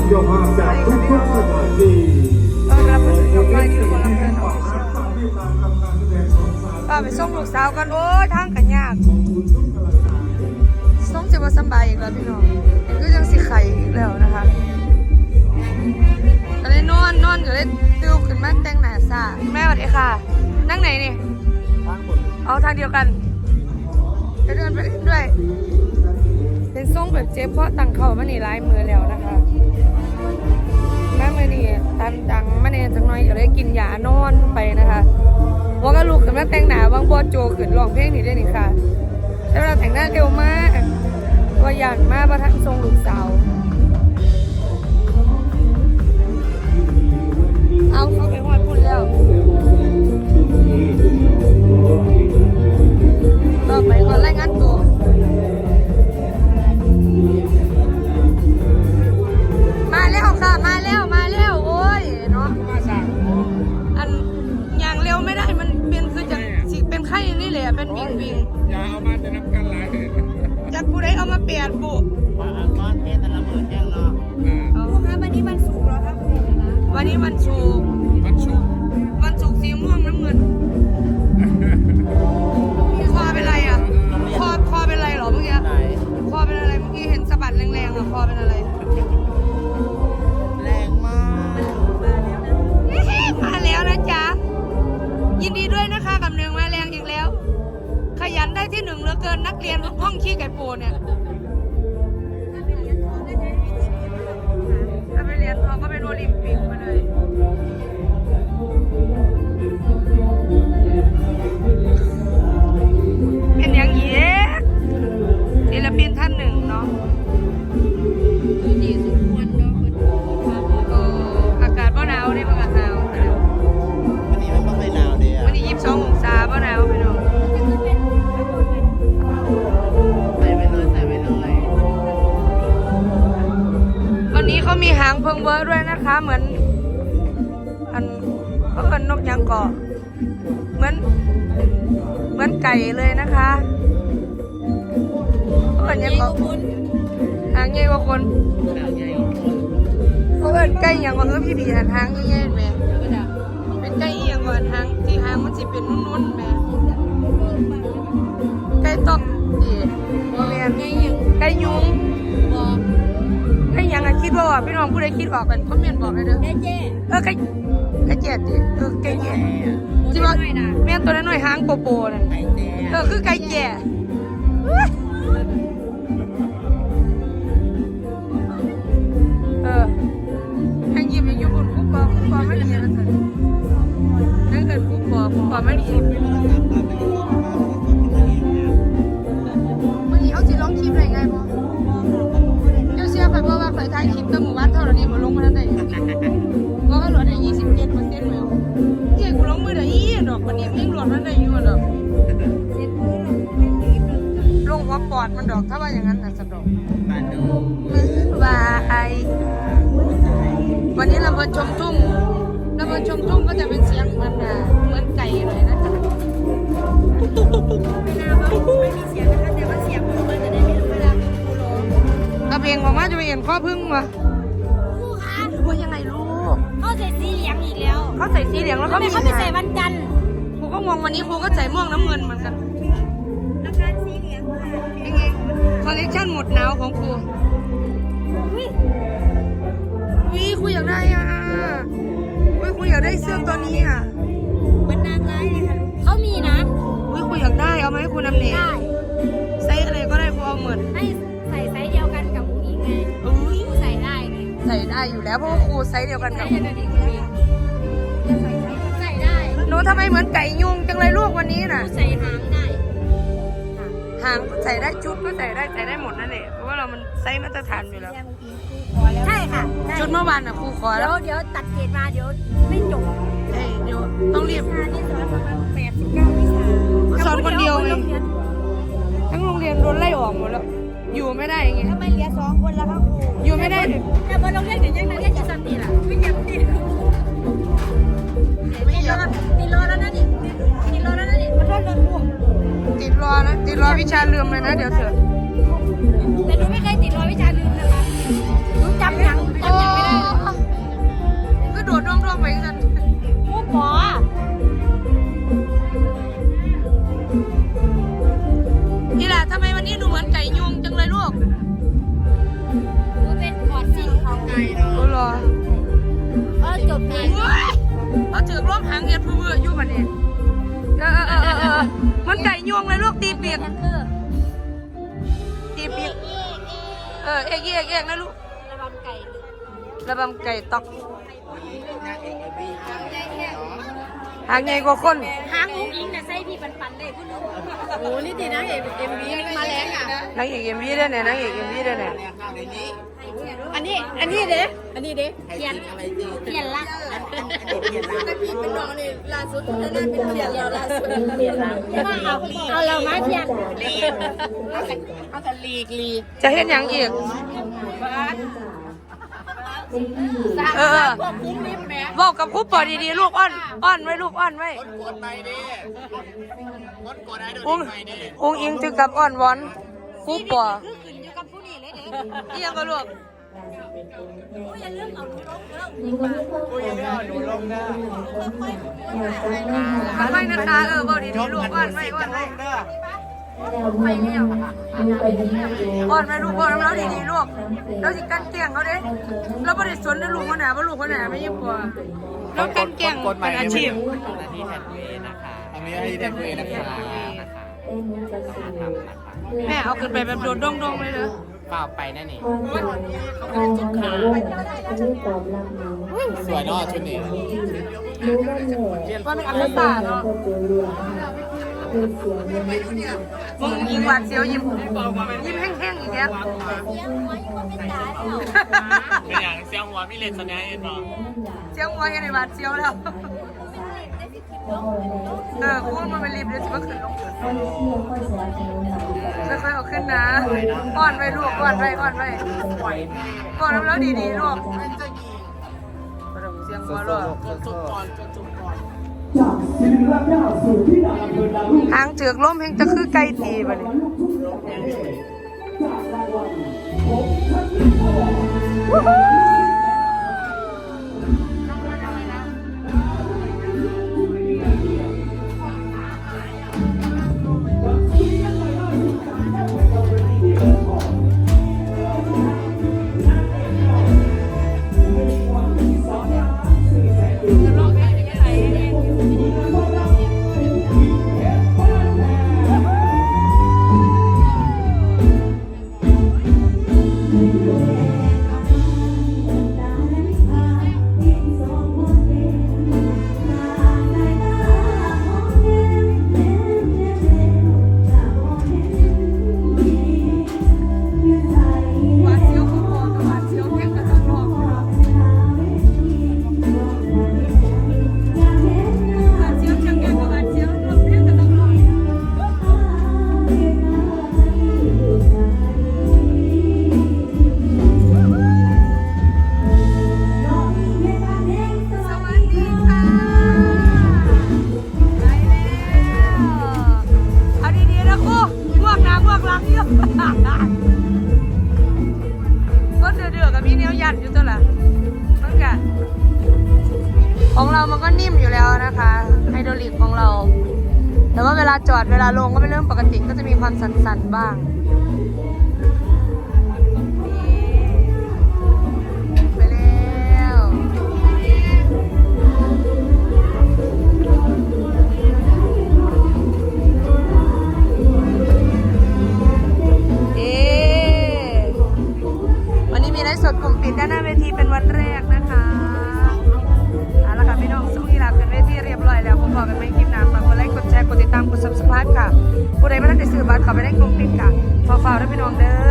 เป็นเจ้าจากทุกทุกสถานที่ต้อนรับผู้ชมทุกท่านที่คนละเพื่อนออกำลังแสดงของสารป้าไปส่งลูกสาวกันโอ้ยทางกันยากส่งจะมาสบายอีกแล้วพี่น้องเห็นก็ยังสิไข่อีกแล้วนะคะก็เลยนอนนอนก็เลยติวขึ้นมาแต่งหน้าซาแม่สวัสดีค่ะ นั่งไหนนี่ทั้งหมดเอาทางเดียวกันจะเดินไปด้วย เป็นส่งแบบเจ็บเพราะตังเขามันนี่ร้ายมือแล้วนะคะแม่มือนี่ตันดังมันเองจังน้อยก็เลยกินยานอนไปนะคะว่าก็ลูกขึ้นมาแต่งหน้าบางบอโจขึ้นร้องเพลงนี่ได้นี่ค่ะใช้เวลาแต่งหน้าเร็วมากว่าหยานมากประทันทรงลูกสาวเอาเขาไปหอดพุ่นแล้วต่อไปก่อน เอามาเปลี่ยนบุก้อนเทศแต่ละมือแจ้งเนาะเอาคะวันนี้วันศุกร์แล้วครับคุณคะวันนี้วันศุกร์มันชุกวันศุกร์สีม่วงน้ำเงินคอเป็นไรอะคอคอเป็นไรเหรอเมื่อกี้ไหนคอเป็นอะไรเมื่อกี้เห็นสะบัดแรงๆอะคอเป็นอะไรแรงมากมาแล้วนะจ๊ะยินดีด้วยนะคะกับหนึ่งมาแรงอีกแล้ว ขยันได้ที่หนึ่งเหลือเกินนักเรียนห้องขี้ไก่ปูเนี่ย นะคะเหมือน อันเขาเป็นนกยังเกาะเหมือน เหมือนไก่เลยนะคะเขาเป็นยังเกาะหางใหญ่กว่าคนแบบใหญ่เป็นไก่ยังกว่าเออพี่บีหันหางใหญ่แหม่เป็นไก่อียังกว่าหางที่หางมันสิเป็นนุ่นๆแหม่ไก่ตอกอีโมเมนไงยังไก่ยุง ดว่าพี่น้องผู้ใดคิดออกกันคอมเมนต์บอกเลยเด้อแม่เจ๊เออไก่ไก่แก่ดิเออไก่แก่ที่ว่าแม่นตัวน้อยๆหางโปโปนั่นไก่แจ้เออคือไก่แก่เออยังยิ้มยังอยู่บนคุกปอคุกปอไม่ดีนะท่านนั่นเกิดคุกปอคุกปอไม่ดี ยถ่ายคลิปตั้งหมู่บ้านเท่านี้มาลงมาทันได้ว่าก็หลดได้ยี่สิบเจ็ดเปอร์เซ็นต์แล้วเจ๊กูลงมือได้ยี่ดอกวันนี้ยังหลดมันได้อยู่ดอกเซ็ตมือเราไม่รีบเลยลงหัวปอดมันดอกถ้าว่าอย่างนั้นนะสะดอกปลาดูมือว่าไอวันนี้ลำบนชมทุ่งลำบนชมทุ่งก็จะเป็นเสียงเหมือนอะเหมือนไก่เลยนะจ๊ะเวลาว่าไม่มีเสียงนะคะแต่ว่าเสียงมันจะได้ไม่รู้เวลาคุณร้องถ้าเพลงของมาจะไปเห็นข้อพึ่งวะ เขาใส่สีเหลืองอีกแล้วเขาใส่สีเหลืองแล้วทำเขาไมมีเขาไม่ใส่วันจันทร์ครูก็มองวันนี้ครูก็ใส่ม่วงน้ำเงินเหมือนกันอาการสีเหลืองค่ะยังไงคอลเลคชันหมดหนาวของครูอุ้ยวิครูอยากได้อะวิครูอยากได้เสื้อตัวนี้อะเหมือนนางร้ายเลยค่ะเขามีนะวิครูอยากได้เอามาให้ครูนำเนยได้ไซส์อะไรก็ได้ครูเอาเหมือนให้ ใส่ได้อยู่แล้วเพราะว่าครูไซส์เดียวกันใส่กับเดียวกันกับผู้หญิงจะใส่ไซส์ใส่ได้หนูทำไมเหมือนไก่ยุงจังเลยลูกวันนี้น่ะผู้ใส่หางได้ค่ะหางใส่ได้ชุดก็ใส่ได้ใส่ได้หมดนั่นแหละเพราะว่าเรามันไซส์มาตรฐานอยู่แล้ว ใช่ค่ะใช่ชุดเมื่อวานน่ะครูขอเดี๋แล้ยววเดี๋ยวตัดเกรดมาเดี๋ยวไม่จบเอ้ยเดี๋ยวต้องรีบ วิชาที่สอนประมาณแปดสิบเก้าวิชาสอนคนเดียวไงโรงรีนทั้งโรงเรียนโดนไล่ออกหมดแล้ว อยู่ไม่ได้ไงทำไมเหลือสองคนแล้วครับครูอยู่ไม่ได้ แต่พอโรงเรียนกันยังนักเรียนจะสติล่ะไม่ยังติดติดรอติดรอแล้วนะดิติดรอแล้วนะดิมาโทษรถครูติดรอนะติดรอวิชาลืมเลยนะเดี๋ยวเถอะแต่หนูไม่เคยติดรอวิชา เขาถือร่วมหางเอ็ดผู้เบื่ออยู่บัดนี้เออเออเออเออมันไก่ยวงเลยลูกตีเปียกตีเปียกเออเอกเอกเอกนะลูกระวังไก่ลึกระบำไก่ตอกนางเอกเอ็มวีห้าเนาะหางใหญ่กว่าคนหางอุ้งอิงน่ะใส่พี่ปันปันได้คุณลุงโอ้นี่ดีนะเอ็มเอ็มวีมาแรงอะนางเอกเอ็มวีได้เนี่ยนางเอกเอ็มวีได้เนี่ย เนี่ยข้าวในนี้อันนี้ อันนี้เด้อันนี้เด้ใครเขียนกินอะไรดีเขียนละอันนี้เปลี่ยนร้านพี่เป็นน้องนี่ล่าสุดนั่นเป็นเขียนเราล่าสุดเขียนละเอาเอาเรามาเขียนลีกเอาแต่ลีกลีกจะเห็นอย่างอีกเออพวกคุ้มริมแม่บอกกับครูปอดีๆลูกอ้อนอ้อนไว้ลูกอ้อนไว้กดกดไปดิกดกดไอ้เดี๋ยวอุ้งไปดิอุ้งอิงถึงกับอ้อนวอนครูปอ คือขึ้นอยู่กับผู้นี้เลยเด้เอียงก็ลูกอย่าลืมเอาหนูลงเด้อกูยังไม่เอาหนูลงหน้าทำไมนะคะเออบอกดีลูกอ้อนไว้อ้อนไว้เด้ออ้อนไว้ลูกอ้อนแล้วดีๆลูกแล้วสิกันแกล้งเขาเด้เราไม่ได้สนนะลูกคนไหนว่าลูกคนไหนไม่ยิ่งกว่าแล้วกันแกล้งเป็นอาชีพอันาทีแทนเวนะคะอันนี้แทนเวนะคะนะคะแม่เอาขึ้นไปแบบโดดดงๆเลยเด้อ เปล่าไปนั่นนี่การทำงานร่วมจะได้ตอบรับหนูสวยเนาะชุดนี้ รู้ว่าแม่ว่าเป็นอัลตาเนาะ ก็เจอเรื่องคือเสียงยังไม่ที่มึงยิงหวาดเสียวยิ้มยิ้มแห้งๆอีกแล้วเป็นอย่างเสียงหัวมีเลนสแนเอ็นบอก เสียวหัวยังไงหวาดเสียวแล้ว เออพูดมันเป็นรีบเดี๋ยวสิว่าขึ้นลงค่อยเชื่อค่อยสนับสนุนเราค่อยๆเอาขึ้นนะอ้อนไว้ลูกอ้อนไว้อ้อนไว้อ้อนแล้วดีๆลูกเสียงหัวลูกหางเจือกล้มเฮงจะคือไก่ตีบัดนี้หว ของเรามันก็นิ่มอยู่แล้วนะคะ ไฮดรอลิกของเรา แต่ว่าเวลาจอดเวลาลงก็เป็นเรื่องปกติก็จะมีความสั่นๆบ้าง ผู้ใดไม่ได้แต่ซื้อบัตรเขาไปได้กลุ่มปิดค่ะฟาฟาได้พี่น้องเด้อ